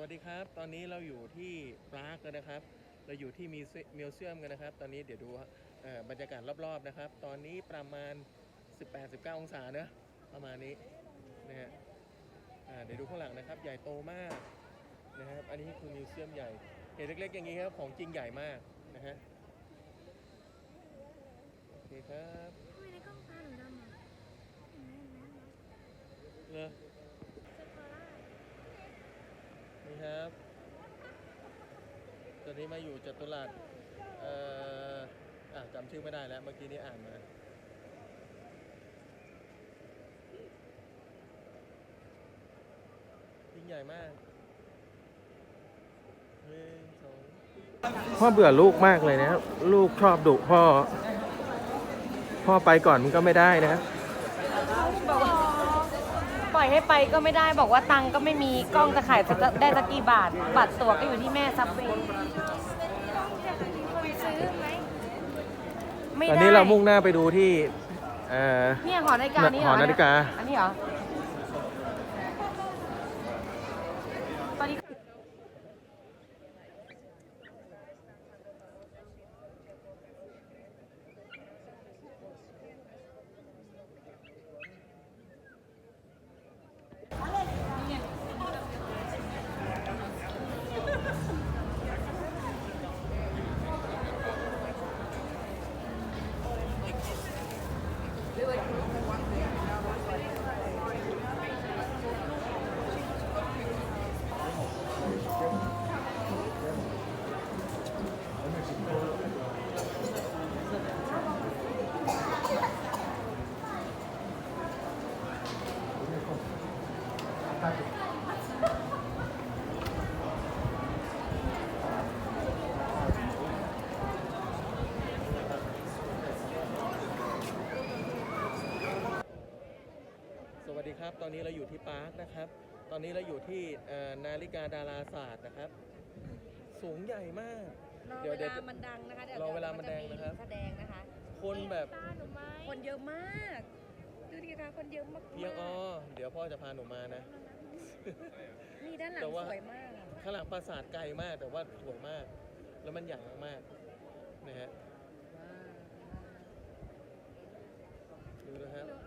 วัสดีครับ ตอนนี้เราอยู่ที่ปรากกันนะครับ เราอยู่ที่มิวเซีมิวเซียมกันนะครับ ตอนนี้เดี๋ยวดูเอ่อบรรยากาศรอบๆนะครับ ตอนนี้ประมาณ 18-19 องศาเนอะประมาณนี้นะฮะอ่าเดี๋ยวดูข้างหลังนะครับ ใหญ่โตมากนะครับ อันนี้คือมิวเซียมใหญ่เห็นเล็กๆอย่างนี้ครับ ของจริงใหญ่มากนะฮะ โอเคครับทำไมในกล้องตาหนูดำอะเห็นไหมเห็นไหมเลยเซฟาร่า ครับตอนนี้มาอยู่จตุรัสเอ่ออะจำชื่อไม่ได้แล้ว เมื่อกี้นี้อ่านมา ยิ่งใหญ่มากหนึ่งสองพ่อเบื่อลูกมากเลยนะลูกชอบดุพ่อ พ่อไปก่อนมันก็ไม่ได้นะบอกว่า ปล่อยให้ไปก็ไม่ได้บอกว่าตังค์ก็ไม่มีกล้องจะขายจะได้สักกี่บาท บัตรตั๋วก็อยู่ที่แม่ซับเวย์คนซื้อไหมไม่ตอนได้นี้เรามุ่งหน้าไปดูที่เอ่อเนี่ยหอนาฬิกานี่เหรหออนาฬิกา อันนี้เหรอ สวัสดีครับ ตอนนี้เราอยู่ที่ปาร์คนะครับ ตอนนี้เราอยู่ที่เอ่อนาฬิกาดาราศาสตร์นะครับ สูงใหญ่มากรอเดี๋ยวเวเดี๋ยวลามันดังนะคะเดี๋ยวรอเวลามันแดงนะครับแสดงนะคะ คนแบบตาหนูไหมคนเยอะมากดูดิคะคนเยอะมากเพียงอ้อเดี๋ยวพ่อจะพาหนูมานะนี่ด้านหลังแต่ว่าสวยมากอะข้างหลังปราสาทไกลมากแต่ว่าสวยมาก แล้วมันใหญ่มากๆนะฮะดูนะครั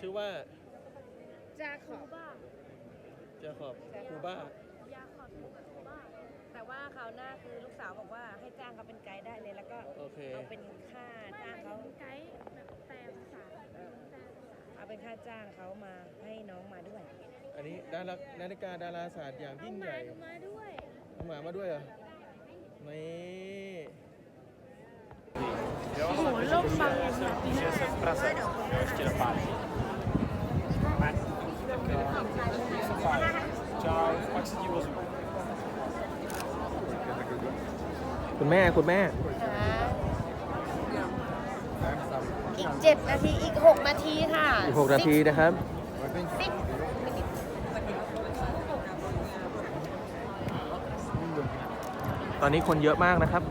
ชื่อว่าจ้าขอบบ้าเจาขอบคูบ้ายาขอบถูกกับบ้าแต่ว่าคราวหน้าคือลูกสาวบอกว่าให้จ้างเขาเป็นไกด์ได้เลย แล้วก็โอเค เอาเป็นค่าไม่จ้างไม่เขาเป็นไกด์แบบแปลภาษาแปลภาษาเอาเป็นค่าจ้างเขามาให้น้องมาด้วย อันนี้ดารานาฬิกาดาราศาสตร์อย่างเอายิ่งหใหมาญ่หนูมาด้วยเอาหมามาด้วยเหรอนี่โอ้โหล่มบังอย่างนี้ คุณแม่คุณแม่ อีกเจ็ดนาที อีกหกนาทีค่ะอีกหกนาทีนะครับ สิบตอนนี้คนเยอะมากนะครับ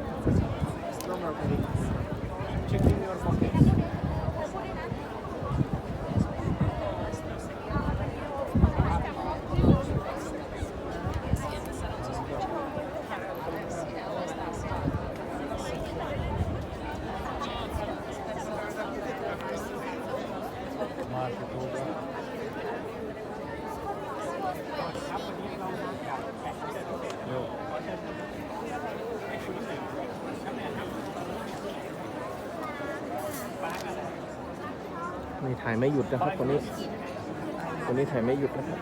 นี่ถ่ายไม่หยุดนะครับคนนี้คนนี้ถ่ายไม่หยุดนะครับ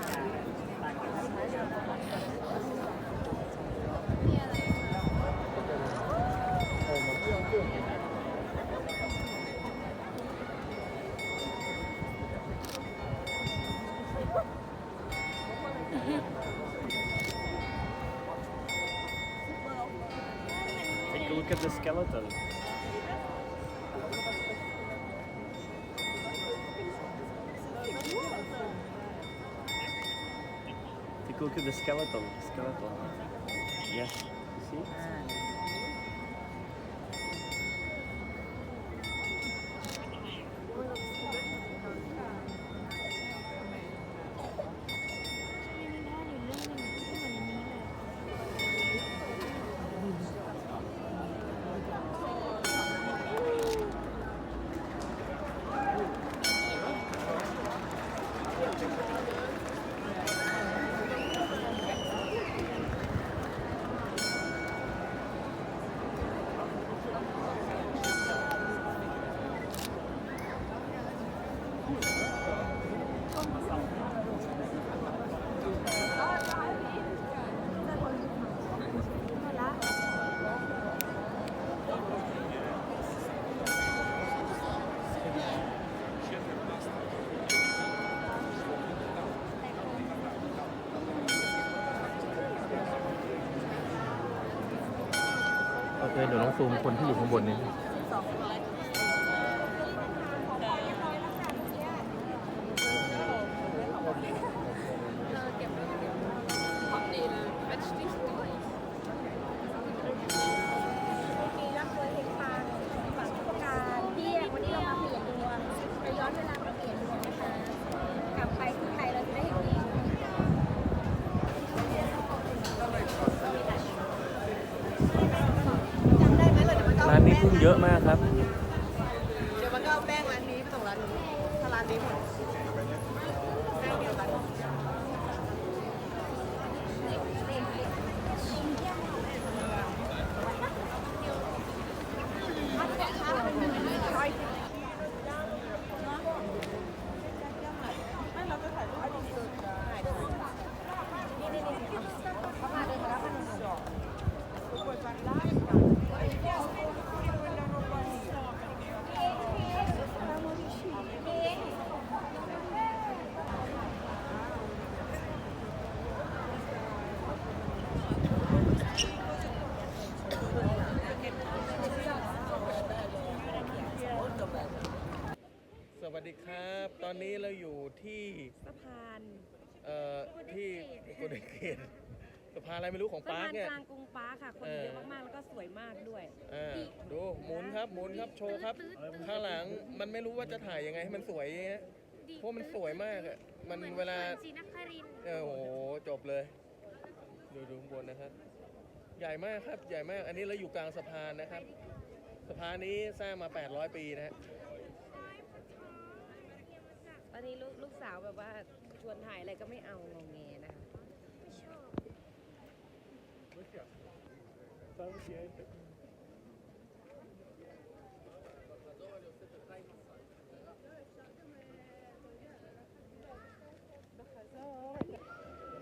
Take a look at the skeleton. Look at the skeleton. Skeleton. Ah. Yes. You see? Ah. โอเคเดี๋ยวลองซูมคนที่อยู่ข้างบนนี้ กุ้งเยอะมากครับ เดี๋ยวมันก็เอาแป้งร้านนี้ไปส่งร้านนู้นถ้าร้านนี้หมดแป้งเดียวกัน สวัสดีครับ ต อนนี้เราอยู่ที่สะพานเอ่อที่โกลเด้นเกตสะพานอะไรไม่รู้ของสะปาพาร์คนเนี่ย กลางกรุงปาร์คค่ะ คนเออเยอะมากๆ แล้วก็สวยมากด้วย อ่าดูหมุนครับหมุนครับโชว์ครับข้างหลังมันไม่รู้ว่าจะถ่ายยังไงให้มันสวยอย่างเงี้ยเพราะมันสวยมากอะมันเวลาศรีนครินทร์เออโอ้โหจบเลย ดูดูข้างบนนะครับ ใหญ่มากครับใหญ่มากอันนี้เราอยู่กลางสะพานนะครับ สะพานนี้สร้างมา 800 ปีนะฮะ ตอนนี้ลูกลูกสาวแบบว่าชวนถ่ายอะไรก็ไม่เอางงเงนะคะ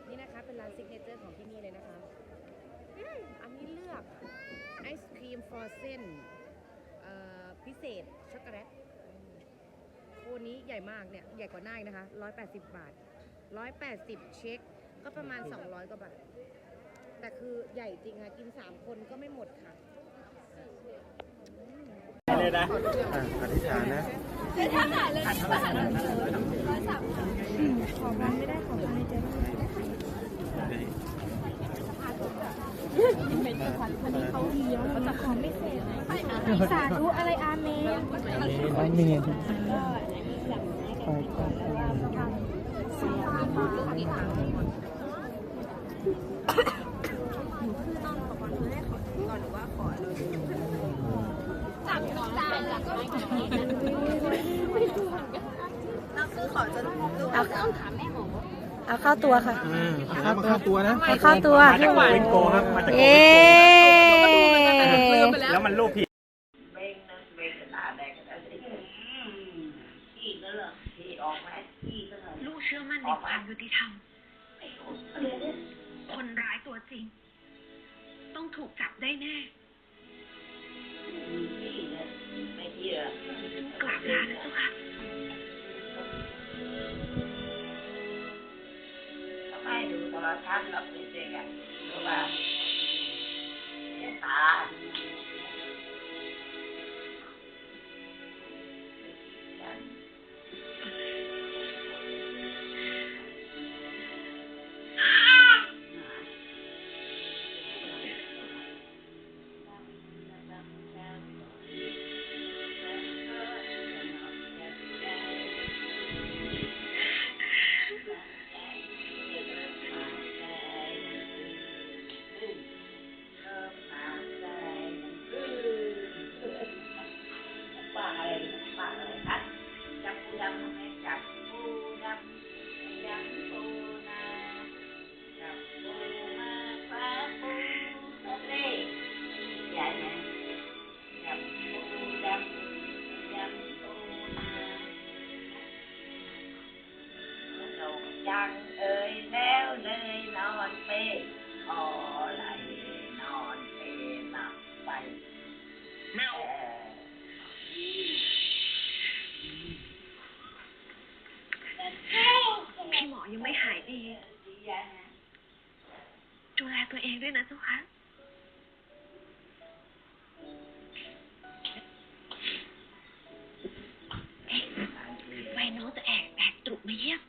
นี่นะคะเป็นร้านซิกเนเจอร์ของที่นี่เลยนะคะอันนี้เลือกไอศครีมฟรอเซนพิเศษช็อกโกแลต โคนนี้ใหญ่มากเนี่ยใหญ่กว่าหน้าอีกนะคะ 180 บาท 180 เช็คก็ประมาณ 200 กว่าบาท แต่คือใหญ่จริงค่ะ กิน 3 คนก็ไม่หมดค่ะเลยนะอะอธิษฐานนะสาธุอะไรอาเมนเราคือขอจะดูเอาเอาเข้าตัวค่ะครับเข้าตัวนะเอาเข้าตัวมาจากวินโกครับมาจากโกเย้แล้วมันรูปผิด เบ่งนะเบ่งขนาดแดงขนาดนี้ขี้ก็เหรอขี้ออกไหมขี้ก็เหรอ ลูกเชื่อมั่นใน ความยุติธรรมไม่รู้เรียนเนี่ยคนร้ายตัวจริง ต้องถูกจับได้แน่ขี้เนี่ยไม่เชื่อกราบลานะเจ้าค่ะทำไมดูโทรทัศน์หรอกเด็กๆอะรู้ป่ะเนี่ยตา dạ hả Tôi ra tôi em đứa nữa tôi hả Ê, mày nói tôi à, bà tụi mày hiếp